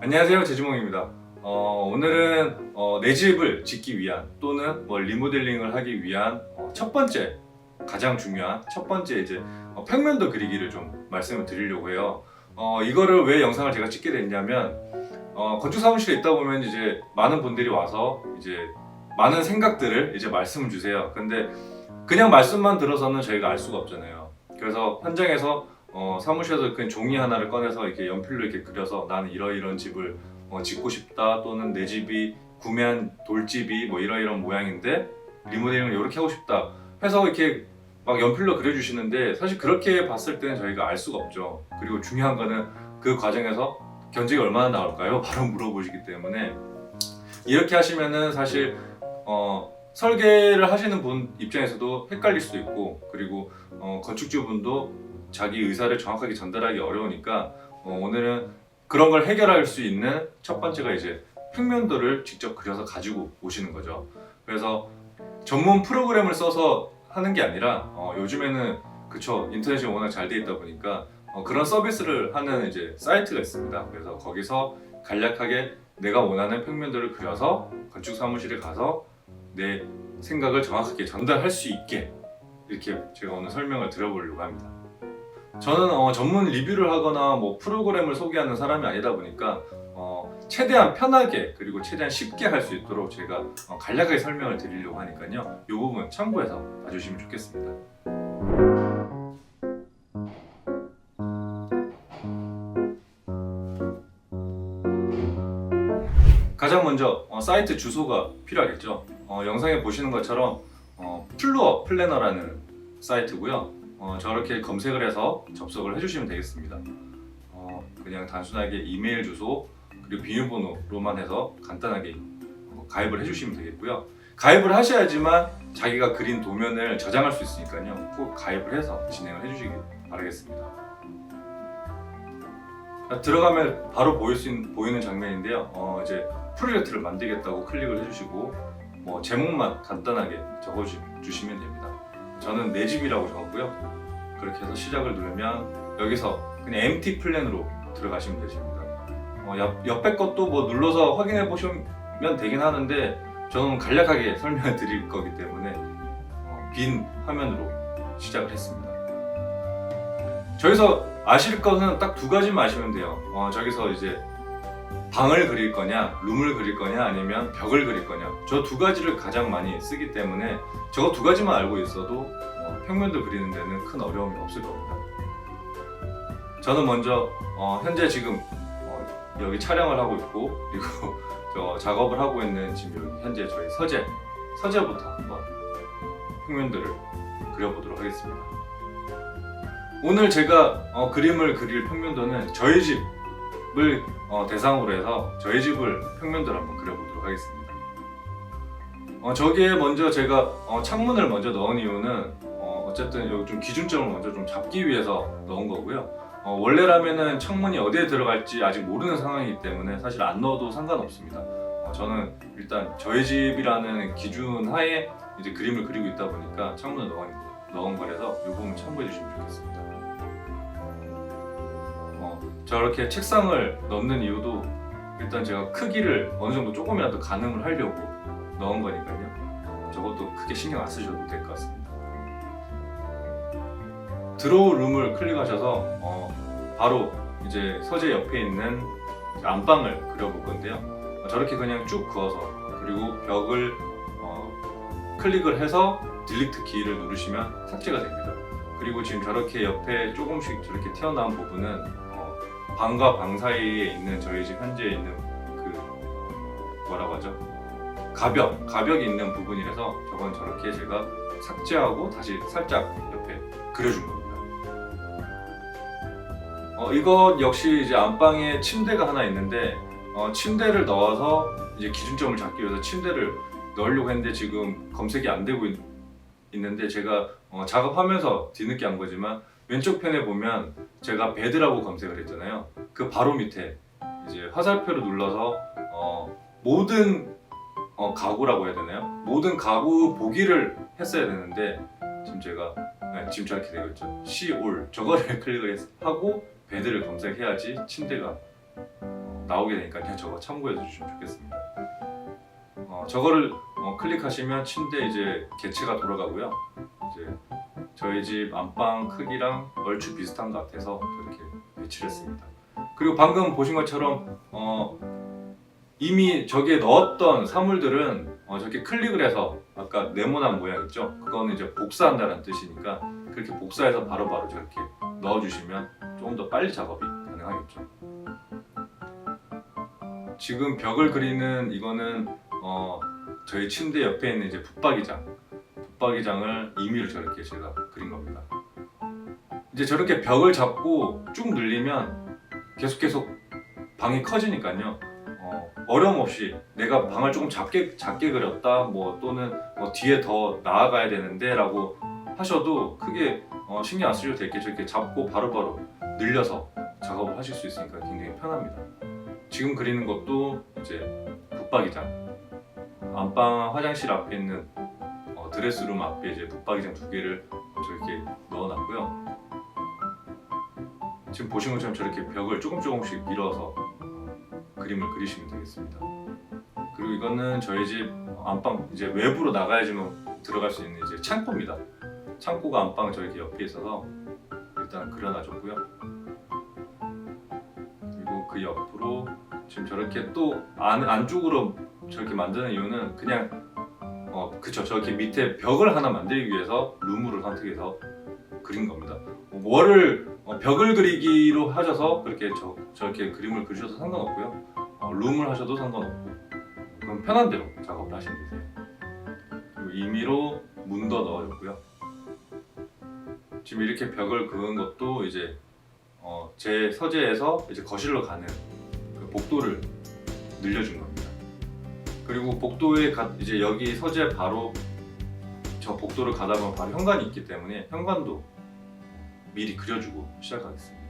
안녕하세요 제주몽입니다. 어, 오늘은 어, 내 집을 짓기 위한 또는 뭐 리모델링을 하기 위한 어, 첫 번째 가장 중요한 첫 번째 이제 어, 평면도 그리기를 좀 말씀을 드리려고 해요. 어, 이거를 왜 영상을 제가 찍게 됐냐면 어, 건축 사무실에 있다 보면 이제 많은 분들이 와서 이제 많은 생각들을 이제 말씀을 주세요. 근데 그냥 말씀만 들어서는 저희가 알 수가 없잖아요. 그래서 현장에서 어, 사무실에서 그냥 종이 하나를 꺼내서 이렇게 연필로 이렇게 그려서 나는 이러이런 집을 어, 짓고 싶다 또는 내 집이 구매한 돌집이 뭐 이러이런 모양인데 리모델링을 이렇게 하고 싶다 해서 이렇게 막 연필로 그려주시는데 사실 그렇게 봤을 때는 저희가 알 수가 없죠. 그리고 중요한 거는 그 과정에서 견적이 얼마나 나올까요? 바로 물어보시기 때문에 이렇게 하시면은 사실 어, 설계를 하시는 분 입장에서도 헷갈릴 수도 있고 그리고 어, 건축주분도 자기 의사를 정확하게 전달하기 어려우니까 어, 오늘은 그런 걸 해결할 수 있는 첫 번째가 이제 평면도를 직접 그려서 가지고 오시는 거죠. 그래서 전문 프로그램을 써서 하는 게 아니라 어, 요즘에는 그쵸 인터넷이 워낙 잘 돼 있다 보니까 어, 그런 서비스를 하는 이제 사이트가 있습니다. 그래서 거기서 간략하게 내가 원하는 평면도를 그려서 건축 사무실에 가서 내 생각을 정확하게 전달할 수 있게 이렇게 제가 오늘 설명을 드려보려고 합니다. 저는 어, 전문 리뷰를 하거나 뭐 프로그램을 소개하는 사람이 아니다 보니까 어, 최대한 편하게 그리고 최대한 쉽게 할 수 있도록 제가 어, 간략하게 설명을 드리려고 하니까요. 이 부분 참고해서 봐주시면 좋겠습니다. 가장 먼저 어, 사이트 주소가 필요하겠죠. 어, 영상에 보시는 것처럼 어, 플루어 플래너라는 사이트고요. 어, 저렇게 검색을 해서 접속을 해주시면 되겠습니다. 어, 그냥 단순하게 이메일 주소 그리고 비밀번호로만 해서 간단하게 어, 가입을 해주시면 되겠고요. 가입을 하셔야지만 자기가 그린 도면을 저장할 수 있으니까요. 꼭 가입을 해서 진행을 해주시기 바라겠습니다. 자, 들어가면 바로 보일 수 있는, 보이는 장면인데요. 어, 이제 프로젝트를 만들겠다고 클릭을 해주시고 뭐 제목만 간단하게 적어주시면 됩니다. 저는 내 집이라고 적었고요. 그렇게 해서 시작을 누르면 여기서 그냥 empty 플랜으로 들어가시면 되십니다. 어, 옆, 옆에 것도 뭐 눌러서 확인해 보시면 되긴 하는데 저는 간략하게 설명을 드릴 거기 때문에 어, 빈 화면으로 시작을 했습니다. 저기서 아실 것은 딱 두 가지만 아시면 돼요. 어, 저기서 이제 방을 그릴 거냐, 룸을 그릴 거냐, 아니면 벽을 그릴 거냐. 저 두 가지를 가장 많이 쓰기 때문에 저거 두 가지만 알고 있어도 어, 평면도 그리는 데는 큰 어려움이 없을 겁니다. 저는 먼저 어, 현재 지금 어, 여기 촬영을 하고 있고 그리고 저 작업을 하고 있는 지금 여기 현재 저희 서재 서재부터 한번 평면들을 그려보도록 하겠습니다. 오늘 제가 어, 그림을 그릴 평면도는 저희 집 을 어, 대상으로 해서 저희 집을 평면도를 한번 그려보도록 하겠습니다. 어, 저기에 먼저 제가 어, 창문을 먼저 넣은 이유는 어, 어쨌든 여기 좀 기준점을 먼저 좀 잡기 위해서 넣은 거고요. 어, 원래라면은 창문이 어디에 들어갈지 아직 모르는 상황이기 때문에 사실 안 넣어도 상관없습니다. 어, 저는 일단 저희 집이라는 기준 하에 이제 그림을 그리고 있다 보니까 창문을 넣은, 넣은 거라서 이 부분 참고해 주시면 좋겠습니다. 어, 저렇게 책상을 넣는 이유도 일단 제가 크기를 어느 정도 조금이라도 가늠을 하려고 넣은 거니까요. 저것도 크게 신경 안 쓰셔도 될 것 같습니다. 드로우 룸을 클릭하셔서 어, 바로 이제 서재 옆에 있는 안방을 그려볼 건데요. 어, 저렇게 그냥 쭉 그어서 그리고 벽을 어, 클릭을 해서 딜리트 키를 누르시면 삭제가 됩니다. 그리고 지금 저렇게 옆에 조금씩 저렇게 튀어나온 부분은 어, 방과 방 사이에 있는 저희 집 현재 있는 그 뭐라고 하죠? 가벽, 가벽이 있는 부분이라서 저건 저렇게 제가 삭제하고 다시 살짝 옆에 그려준 겁니다. 어, 이것 역시 이제 안방에 침대가 하나 있는데 어, 침대를 넣어서 이제 기준점을 잡기 위해서 침대를 넣으려고 했는데 지금 검색이 안 되고 있, 는데 제가 어, 작업하면서 뒤늦게 한 거지만 왼쪽 편에 보면 제가 베드라고 검색을 했잖아요. 그 바로 밑에 이제 화살표를 눌러서 어, 모든 어, 가구라고 해야 되나요? 모든 가구 보기를 했어야 되는데 지금 제가 네, 지금 저렇게 되고 있죠. 시올 저거를 클릭을 했- 하고 베드를 검색해야지 침대가 어, 나오게 되니까요. 저거 참고해 주시면 좋겠습니다. 어, 저거를 어, 클릭하시면 침대 이제 개체가 돌아가고요. 이제 저희 집 안방 크기랑 얼추 비슷한 것 같아서 저렇게 배치를 했습니다. 그리고 방금 보신 것처럼 어, 이미 저기에 넣었던 사물들은 어, 저렇게 클릭을 해서 아까 네모난 모양 있죠? 그거는 이제 복사한다는 뜻이니까 그렇게 복사해서 바로바로 저렇게 넣어주시면 조금 더 빨리 작업이 가능하겠죠. 지금 벽을 그리는 이거는 어, 저희 침대 옆에 있는 이제 붙박이장, 붙박이장을 임의로 저렇게 제가. 이제 저렇게 벽을 잡고 쭉 늘리면 계속 계속 방이 커지니까요. 어, 어려움 없이 내가 방을 조금 작게 작게 그렸다, 뭐 또는 뭐 뒤에 더 나아가야 되는데라고 하셔도 크게 어, 신경 안 쓰셔도 될게 저렇게 잡고 바로 바로 늘려서 작업을 하실 수 있으니까 굉장히 편합니다. 지금 그리는 것도 이제 붙박이장 안방 화장실 앞에 있는 어, 드레스룸 앞에 이제 붙박이장 두 개를 저렇게 넣어놨고요. 지금 보신 것처럼 저렇게 벽을 조금 조금씩 밀어서 어, 그림을 그리시면 되겠습니다. 그리고 이거는 저희 집 안방 이제 외부로 나가야지만 들어갈 수 있는 이제 창고입니다. 창고가 안방 저렇게 옆에 있어서 일단 그려놔줬고요. 그리고 그 옆으로 지금 저렇게 또 안, 안쪽으로 저렇게 만드는 이유는 그냥 어 그쵸 저렇게 밑에 벽을 하나 만들기 위해서 룸으로 선택해서 그린 겁니다. 월을 어, 벽을 그리기로 하셔서 그렇게 저, 저렇게 그림을 그리셔도 상관없고요. 어, 룸을 하셔도 상관없고 그럼 편한 대로 작업을 하시면 되세요. 그리고 임의로 문도 넣어줬고요. 지금 이렇게 벽을 그은 것도 이제 어, 제 서재에서 이제 거실로 가는 그 복도를 늘려준 겁니다. 그리고 복도에 가, 이제 여기 서재 바로 저 복도를 가다 보면 바로 현관이 있기 때문에 현관도 미리 그려주고 시작하겠습니다.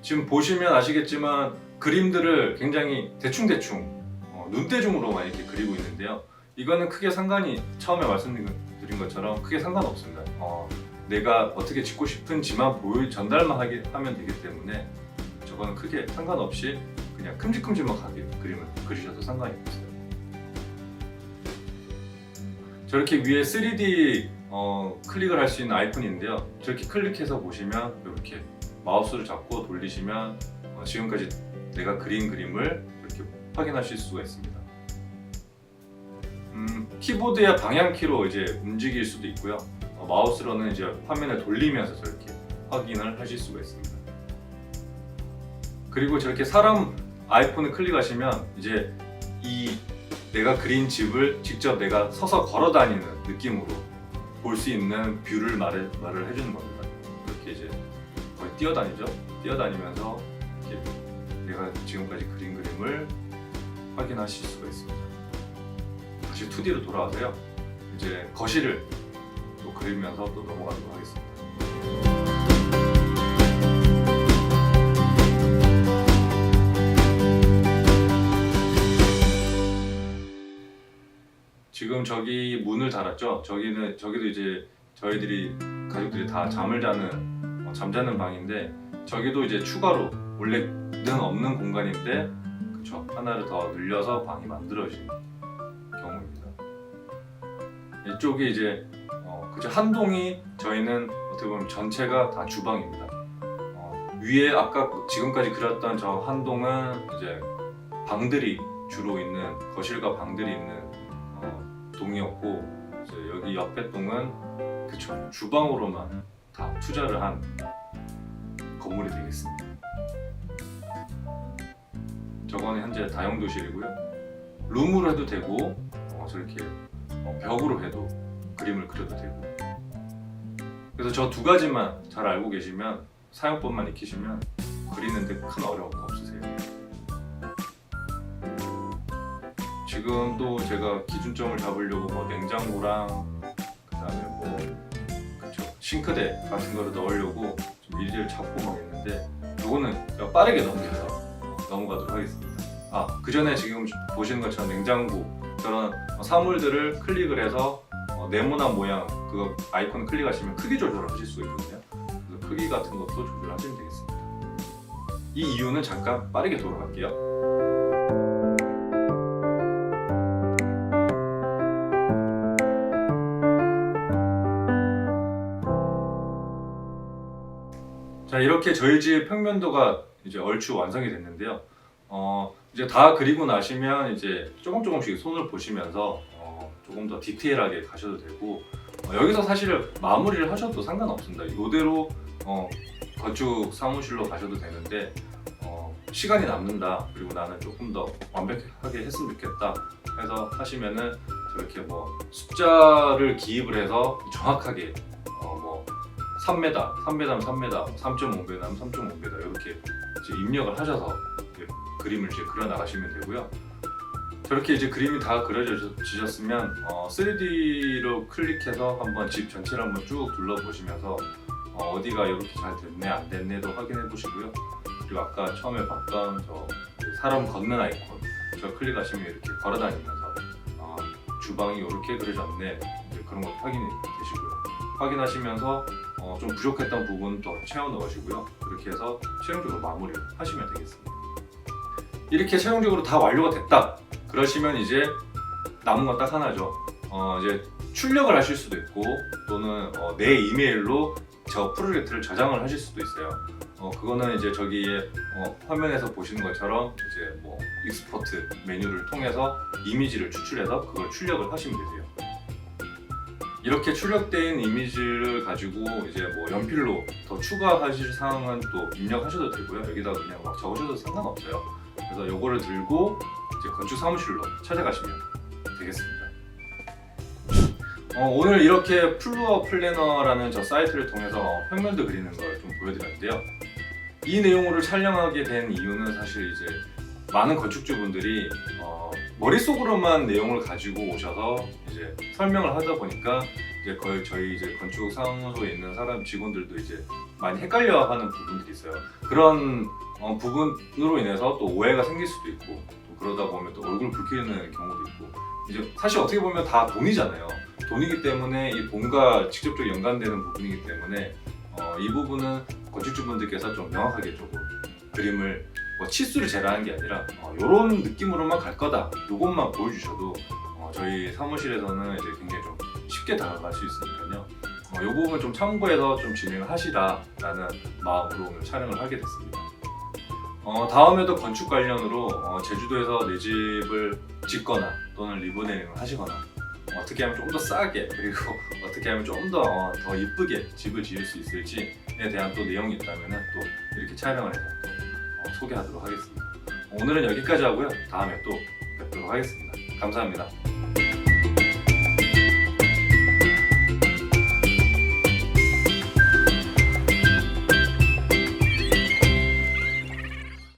지금 보시면 아시겠지만 그림들을 굉장히 대충대충 어, 눈대중으로만 이렇게 그리고 있는데요. 이거는 크게 상관이 처음에 말씀드린 것처럼 크게 상관없습니다. 어, 내가 어떻게 짓고 싶은지만 보여 전달만 하게 하면 되기 때문에 저거는 크게 상관없이 그냥 큼직큼직하게 그림을 그리셔도 상관이 없어요. 저렇게 위에 3D 어, 클릭을 할 수 있는 아이콘인데요. 저렇게 클릭해서 보시면 이렇게 마우스를 잡고 돌리시면 어, 지금까지 내가 그린 그림을 이렇게 확인하실 수가 있습니다. 음, 키보드의 방향키로 이제 움직일 수도 있고요. 어, 마우스로는 이제 화면을 돌리면서 저렇게 확인을 하실 수가 있습니다. 그리고 저렇게 사람 아이폰을 클릭하시면 이제 이 내가 그린 집을 직접 내가 서서 걸어 다니는 느낌으로 볼 수 있는 뷰를 말을, 말을 해주는 겁니다. 이렇게 이제 거의 뛰어다니죠. 뛰어다니면서 내가 지금까지 그린 그림을 확인하실 수가 있습니다. 다시 2D로 돌아와서요. 이제 거실을 또 그리면서 또 넘어가도록 하겠습니다. 지금 저기 문을 달았죠. 저기는 저기도 이제 저희들이 가족들이 다 잠을 자는 어, 잠자는 방인데 저기도 이제 추가로 원래는 없는 공간인데 그쵸 하나를 더 늘려서 방이 만들어진 경우입니다. 이쪽이 이제 어, 그죠 한 동이 저희는 어떻게 보면 전체가 다 주방입니다. 어, 위에 아까 지금까지 그렸던 저 한 동은 이제 방들이 주로 있는 거실과 방들이 있는 어, 동이었고 이제 여기 옆에 동은 그쵸 주방으로만 다 투자를 한 건물이 되겠습니다. 저거는 현재 다용도실이고요. 룸으로 해도 되고 어, 저렇게 어, 벽으로 해도 그림을 그려도 되고 그래서 저 두 가지만 잘 알고 계시면 사용법만 익히시면 그리는데 큰 어려움 없으 지금 또 제가 기준점을 잡으려고 뭐 냉장고랑 그다음에 뭐 그쵸 싱크대 같은 거를 넣으려고 좀 일지를 잡고 막 있는데 요거는 제가 빠르게 넘겨서 넘어가도록 하겠습니다. 아 그 전에 지금 보시는 것처럼 냉장고 그런 사물들을 클릭을 해서 어, 네모난 모양 그 아이콘 클릭하시면 크기 조절을 하실 수가 있거든요. 그래서 크기 같은 것도 조절하시면 되겠습니다. 이 이유는 잠깐 빠르게 돌아갈게요. 이렇게 저희 집 평면도가 이제 얼추 완성이 됐는데요. 어 이제 다 그리고 나시면 이제 조금 조금씩 손을 보시면서 어, 조금 더 디테일하게 가셔도 되고 어, 여기서 사실 마무리를 하셔도 상관없습니다. 이대로 어, 건축 사무실로 가셔도 되는데 어, 시간이 남는다. 그리고 나는 조금 더 완벽하게 했으면 좋겠다. 해서 하시면은 저렇게 뭐 숫자를 기입을 해서 정확하게 3m, 3m면 3m, 3.5m면 3.5m 이렇게 이제 입력을 하셔서 이제 그림을 이제 그려 나가시면 되고요. 저렇게 이제 그림이 다 그려지셨으면 어, 3D로 클릭해서 한번 집 전체를 한번 쭉 둘러보시면서 어, 디가 이렇게 잘 됐네 안 됐네도 확인해 보시고요. 그리고 아까 처음에 봤던 저그 사람 걷는 아이콘 저 클릭하시면 이렇게 걸어다니면서 어, 주방이 이렇게 그려졌네 이제 그런 것도 확인이 되시고요. 확인하시면서 어, 좀 부족했던 부분 더 채워 넣으시고요. 그렇게 해서 최종적으로 마무리를 하시면 되겠습니다. 이렇게 최종적으로 다 완료가 됐다. 그러시면 이제 남은 건 딱 하나죠. 어, 이제 출력을 하실 수도 있고 또는 어, 내 이메일로 저 프로젝트를 저장을 하실 수도 있어요. 어, 그거는 이제 저기에 어, 화면에서 보시는 것처럼 이제 뭐 익스포트 메뉴를 통해서 이미지를 추출해서 그걸 출력을 하시면 되세요. 이렇게 출력된 이미지를 가지고 이제 뭐 연필로 더 추가하실 사항은 또 입력하셔도 되고요. 여기다 그냥 막 적으셔도 상관없어요. 그래서 요거를 들고 이제 건축 사무실로 찾아가시면 되겠습니다. 어, 오늘 이렇게 플루어 플래너라는 저 사이트를 통해서 평면도 그리는 걸 좀 보여드렸는데요. 이 내용을 촬영하게 된 이유는 사실 이제 많은 건축주분들이 어, 머릿속으로만 내용을 가지고 오셔서 이제 설명을 하다 보니까 이제 거의 저희 이제 건축 사무소에 있는 사람 직원들도 이제 많이 헷갈려하는 부분들이 있어요. 그런 어, 부분으로 인해서 또 오해가 생길 수도 있고 또 그러다 보면 또 얼굴 붉히는 경우도 있고 이제 사실 어떻게 보면 다 돈이잖아요. 돈이기 때문에 이 돈과 직접적으로 연관되는 부분이기 때문에 어, 이 부분은 건축주분들께서 좀 명확하게 조금 그림을 뭐 치수를 재라는 게 아니라 이런 느낌으로만 갈 거다. 이것만 보여주셔도 어, 저희 사무실에서는 이제 굉장히 좀 쉽게 다가갈 수 있으니까요. 이 부분 좀 참고해서 좀 진행을 하시라라는 마음으로 오늘 촬영을 하게 됐습니다. 어, 다음에도 건축 관련으로 어, 제주도에서 내 집을 짓거나 또는 리모델링을 하시거나 어떻게 하면 좀 더 싸게 그리고 어떻게 하면 좀 더더 이쁘게 집을 지을 수 있을지에 대한 또 내용이 있다면 또 이렇게 촬영을 해서 또 어, 소개하도록 하겠습니다. 오늘은 여기까지 하고요. 다음에 또 뵙도록 하겠습니다. 감사합니다.